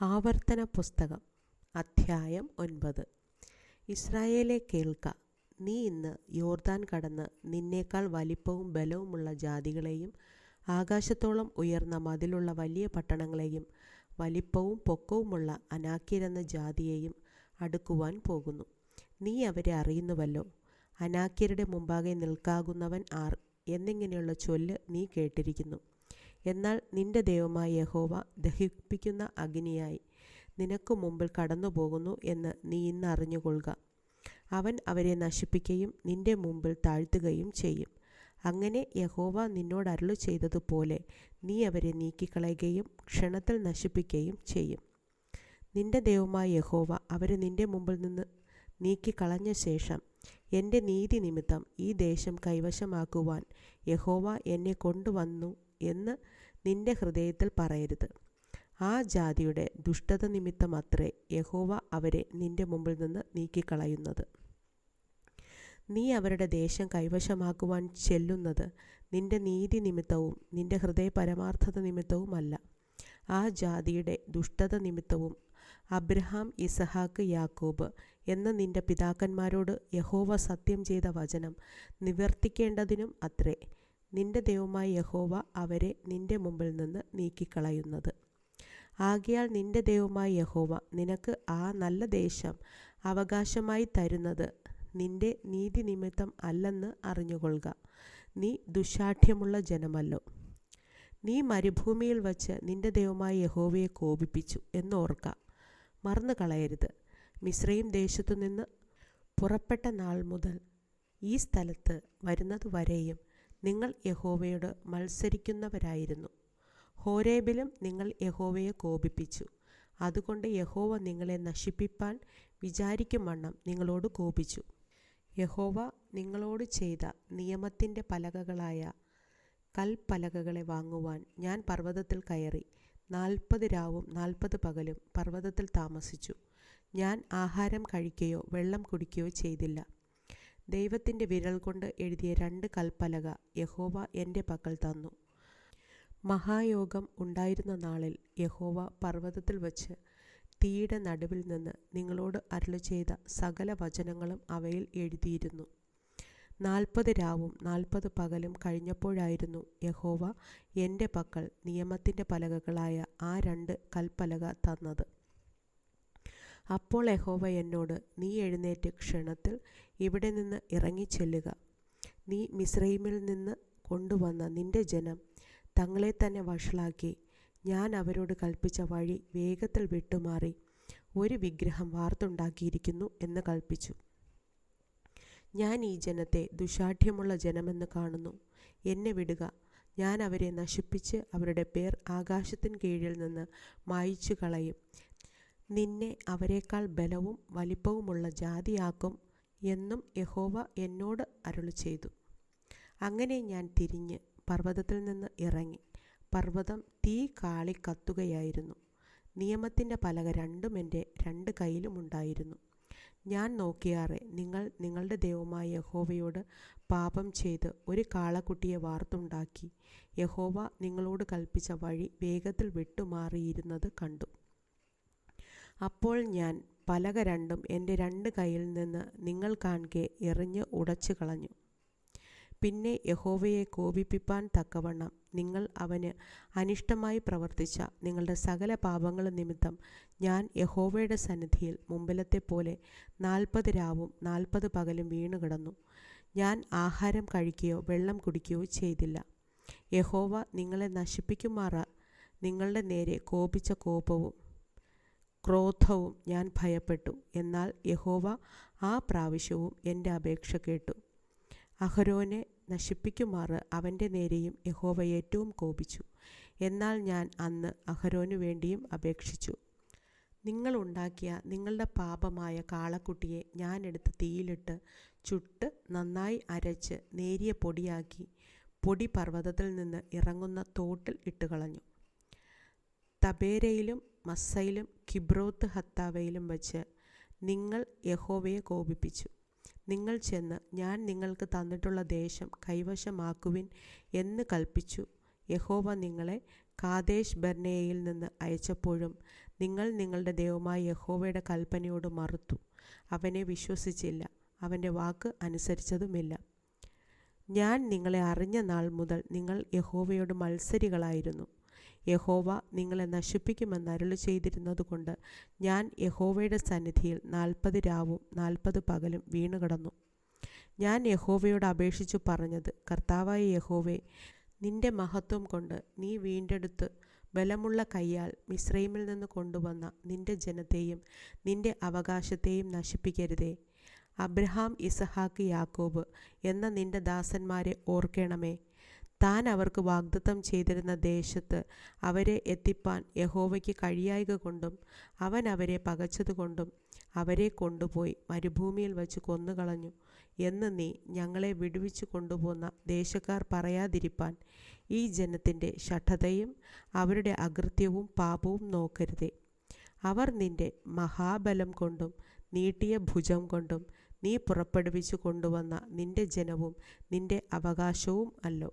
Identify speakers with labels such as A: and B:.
A: ആവർത്തന പുസ്തകം അധ്യായം ഒൻപത്. ഇസ്രായേലെ കേൾക്ക നീ ഇന്ന് യോർദാൻ കടന്ന് നിന്നേക്കാൾ വലിപ്പവും ബലവുമുള്ള ജാതികളെയും ആകാശത്തോളം ഉയർന്ന മതിലുള്ള വലിയ പട്ടണങ്ങളെയും വലിപ്പവും പൊക്കവുമുള്ള അനാക്യരെന്ന ജാതിയെയും അടുക്കുവാൻ പോകുന്നു. നീ അവരെ അറിയുന്നുവല്ലോ. അനാക്യരുടെ മുമ്പാകെ നിൽക്കാകുന്നവൻ ആർ? എന്നിങ്ങനെയുള്ള ചൊല്ല് നീ കേട്ടിരിക്കുന്നു. എന്നാൽ നിന്റെ ദൈവമായ യഹോവ ദഹിപ്പിക്കുന്ന അഗ്നിയായി നിനക്ക് മുമ്പിൽ കടന്നു പോകുന്നു എന്ന് നീ ഇന്ന് അറിഞ്ഞുകൊള്ളുക. അവൻ അവരെ നശിപ്പിക്കുകയും നിന്റെ മുമ്പിൽ താഴ്ത്തുകയും ചെയ്യും. അങ്ങനെ യഹോവ നിന്നോട് അരുളു ചെയ്തതുപോലെ നീ അവരെ നീക്കിക്കളയുകയും ക്ഷണത്തിൽ നശിപ്പിക്കുകയും ചെയ്യും. നിന്റെ ദൈവമായ യഹോവ അവരെ നിന്റെ മുമ്പിൽ നിന്ന് നീക്കിക്കളഞ്ഞ ശേഷം എന്റെ നീതി നിമിത്തം ഈ ദേശം കൈവശമാക്കുവാൻ യഹോവ എന്നെ കൊണ്ടുവന്നു എന്ന് നിന്റെ ഹൃദയത്തിൽ പറയരുത്. ആ ജാതിയുടെ ദുഷ്ടത നിമിത്തമത്രേ യഹോവ അവരെ നിന്റെ മുമ്പിൽ നിന്ന് നീക്കിക്കളയുന്നത്. നീ അവരുടെ ദേശം കൈവശമാക്കുവാൻ ചെല്ലുന്നത് നിന്റെ നീതി നിമിത്തവും നിന്റെ ഹൃദയ പരമാർത്ഥത നിമിത്തവുമല്ല. ആ ജാതിയുടെ ദുഷ്ടത നിമിത്തവും അബ്രഹാം ഇസഹാക്ക് യാക്കോബ് എന്ന നിന്റെ പിതാക്കന്മാരോട് യഹോവ സത്യം ചെയ്ത വചനം നിവർത്തിക്കേണ്ടതിനും അത്രേ. നിന്റെ ദൈവമായ യഹോവ അവരെ നിന്റെ മുമ്പിൽ നിന്ന് നീക്കിക്കളയുന്നത്. ആകയാൽ നിന്റെ ദൈവമായ യഹോവ നിനക്ക് ആ നല്ല ദേശം അവകാശമായി തരുന്നത് നിന്റെ നീതി നിമിത്തം അല്ലെന്ന് അറിഞ്ഞുകൊള്ളുക. നീ ദുശാഠ്യമുള്ള ജനമല്ലോ. നീ മരുഭൂമിയിൽ വച്ച് നിന്റെ ദൈവമായ യഹോവയെ കോപിപ്പിച്ചു എന്നോർക്ക. മറന്നു കളയരുത് മിശ്രയും ദേശത്തു നിന്ന് പുറപ്പെട്ട നാൾ മുതൽ ഈ സ്ഥലത്ത് വരുന്നത് വരെയും നിങ്ങൾ യഹോവയോട് മത്സരിക്കുന്നവരായിരുന്നു. ഹോരേബിലും നിങ്ങൾ യഹോവയെ കോപിപ്പിച്ചു. അതുകൊണ്ട് യഹോവ നിങ്ങളെ നശിപ്പിപ്പാൻ വിചാരിക്കും വണ്ണം നിങ്ങളോട് കോപിച്ചു. യഹോവ നിങ്ങളോട് ചെയ്ത നിയമത്തിന്റെ പലകകളായ കൽപ്പലകകളെ വാങ്ങുവാൻ ഞാൻ പർവതത്തിൽ കയറി നാൽപ്പത് രാവും നാൽപ്പത് പകലും പർവതത്തിൽ താമസിച്ചു. ഞാൻ ആഹാരം കഴിക്കുകയോ വെള്ളം കുടിക്കുകയോ ചെയ്തില്ല. ദൈവത്തിന്റെ വിരൽ കൊണ്ട് എഴുതിയ രണ്ട് കൽപ്പലക യഹോവ എന്റെ പക്കൽ തന്നു. മഹായോഗം ഉണ്ടായിരുന്ന നാളിൽ യഹോവ പർവതത്തിൽ വച്ച് തീയുടെ നടുവിൽ നിന്ന് നിങ്ങളോട് അരുളി ചെയ്ത സകല വചനങ്ങളും അവയിൽ എഴുതിയിരുന്നു. നാൽപ്പത് രാവും നാൽപ്പത് പകലും കഴിഞ്ഞപ്പോഴായിരുന്നു യഹോവ എന്റെ പക്കൽ നിയമത്തിന്റെ പലകകളായ ആ രണ്ട് കൽപ്പലക തന്നത്. അപ്പോൾ യഹോവ എന്നോട് നീ എഴുന്നേറ്റ് ക്ഷണത്തിൽ ഇവിടെ നിന്ന് ഇറങ്ങിച്ചെല്ലുക. നീ മിസ്രൈമിൽ നിന്ന് കൊണ്ടുവന്ന നിന്റെ ജനം തങ്ങളെ തന്നെ വഷളാക്കി. ഞാൻ അവരോട് കൽപ്പിച്ച വഴി വേഗത്തിൽ വിട്ടുമാറി. ഒരു വിഗ്രഹം വാർത്തുണ്ടാക്കിയിരിക്കുന്നു എന്ന് കൽപ്പിച്ചു ഞാൻ ഈ ജനത്തെ ദുശാഠ്യമുള്ള ജനമെന്ന് കാണുന്നു. എന്നെ വിടുക. ഞാൻ അവരെ നശിപ്പിച്ച് അവരുടെ പേർ ആകാശത്തിൻ കീഴിൽ നിന്ന് മായിച്ചു കളയും നിന്നെ അവരെക്കാൾ ബലവും വലിപ്പവുമുള്ള ജാതിയാക്കും എന്നും യഹോവ എന്നോട് അരുളി ചെയ്തു അങ്ങനെ ഞാൻ തിരിഞ്ഞ് പർവതത്തിൽ നിന്ന് ഇറങ്ങി. പർവതം തീ കാളി കത്തുകയായിരുന്നു. നിയമത്തിന്റെ പലക രണ്ടും എന്റെ രണ്ട് കയ്യിലുമുണ്ടായിരുന്നു ഞാൻ നോക്കിയാറെ നിങ്ങൾ നിങ്ങളുടെ ദൈവമായ യഹോവയോട് പാപം ചെയ്ത് ഒരു കാളക്കുട്ടിയെ വാർത്തുണ്ടാക്കി. യഹോവ നിങ്ങളോട് കൽപ്പിച്ച വഴി വേഗത്തിൽ വിട്ടുമാറിയിരുന്നത് കണ്ടു. അപ്പോൾ ഞാൻ പലക രണ്ടും എന്റെ രണ്ട് കയ്യിൽ നിന്ന് നിങ്ങൾ കാണെ എറിഞ്ഞ് ഉടച്ചു കളഞ്ഞു. പിന്നെ യഹോവയെ കോപിപ്പിപ്പാൻ തക്കവണ്ണം നിങ്ങൾ അവന് അനിഷ്ടമായി പ്രവർത്തിച്ച നിങ്ങളുടെ സകല പാപങ്ങൾ നിമിത്തം ഞാൻ യഹോവയുടെ സന്നിധിയിൽ മുമ്പിലത്തെ പോലെ നാൽപ്പത് രാവും നാൽപ്പത് പകലും വീണു കിടന്നു. ഞാൻ ആഹാരം കഴിക്കുകയോ വെള്ളം കുടിക്കുകയോ ചെയ്തില്ല. യഹോവ നിങ്ങളെ നശിപ്പിക്കുമാറ നിങ്ങളുടെ നേരെ കോപിച്ച കോപവും ക്രോധവും ഞാൻ ഭയപ്പെട്ടു. എന്നാൽ യഹോവ ആ പ്രാവശ്യവും എന്റെ അപേക്ഷ കേട്ടു. അഹരോനെ നശിപ്പിക്കുമാറ് അവന്റെ നേരെയും യഹോവ ഏറ്റവും കോപിച്ചു. എന്നാൽ ഞാൻ അന്ന് അഹരോനു വേണ്ടിയും അപേക്ഷിച്ചു. നിങ്ങളുണ്ടാക്കിയ നിങ്ങളുടെ പാപമായ കാളക്കുട്ടിയെ ഞാൻ എടുത്ത് തീയിലിട്ട് ചുട്ട് നന്നായി അരച്ച് നേരിയ പൊടിയാക്കി പൊടി പർവതത്തിൽ നിന്ന് ഇറങ്ങുന്ന തോട്ടിൽ ഇട്ട് കളഞ്ഞു തബേരയിലും മസ്സയിലും കിബ്രോത്ത് ഹത്താവയിലും വച്ച് നിങ്ങൾ യഹോവയെ കോപിപ്പിച്ചു. നിങ്ങൾ ചെന്ന് ഞാൻ നിങ്ങൾക്ക് തന്നിട്ടുള്ള ദേശം കൈവശമാക്കുവിൻ എന്ന് കൽപ്പിച്ചു. യഹോവ നിങ്ങളെ കാദേശ് ബർണേയിൽ നിന്ന് അയച്ചപ്പോഴും നിങ്ങൾ നിങ്ങളുടെ ദൈവമായ യഹോവയുടെ കൽപ്പനയോട് മറുത്തു. അവനെ വിശ്വസിച്ചില്ല. അവന്റെ വാക്ക് അനുസരിച്ചതുമില്ല. ഞാൻ നിങ്ങളെ അറിഞ്ഞ നാൾ മുതൽ നിങ്ങൾ യഹോവയോട് മത്സരികളായിരുന്നു. യഹോവ നിങ്ങളെ നശിപ്പിക്കുമെന്ന് അരുളി ചെയ്തിരുന്നതുകൊണ്ട് ഞാൻ യഹോവയുടെ സന്നിധിയിൽ നാൽപ്പത് രാവും നാൽപ്പത് പകലും വീണുകിടന്നു. ഞാൻ യഹോവയോട് അപേക്ഷിച്ചു പറഞ്ഞത് കർത്താവായ യഹോവെ നിന്റെ മഹത്വം കൊണ്ട് നീ വീണ്ടെടുത്ത് ബലമുള്ള കൈയാൽ മിശ്രൈമിൽ നിന്ന് കൊണ്ടുവന്ന നിന്റെ ജനത്തെയും നിന്റെ അവകാശത്തെയും നശിപ്പിക്കരുതേ. അബ്രഹാം ഇസഹാക്ക് യാക്കോബ് എന്ന നിന്റെ ദാസന്മാരെ ഓർക്കണമേ. താൻ അവർക്ക് വാഗ്ദത്തം ചെയ്തിരുന്ന ദേശത്ത് അവരെ എത്തിപ്പാൻ യഹോവയ്ക്ക് കഴിയായക കൊണ്ടും അവൻ അവരെ പകച്ചതുകൊണ്ടും അവരെ കൊണ്ടുപോയി മരുഭൂമിയിൽ വച്ച് കൊന്നുകളഞ്ഞു. എന്ന് നീ ഞങ്ങളെ വിടുവിച്ചു കൊണ്ടുപോന്ന ദേശക്കാർ പറയാതിരിപ്പാൻ ഈ ജനത്തിന്റെ ഷഠതയും അവരുടെ അകൃത്യവും പാപവും നോക്കരുതേ. അവർ നിന്റെ മഹാബലം കൊണ്ടും നീട്ടിയ ഭുജം കൊണ്ടും നീ പുറപ്പെടുവിച്ചു കൊണ്ടുവന്ന നിന്റെ ജനവും നിന്റെ അവകാശവും അല്ലോ.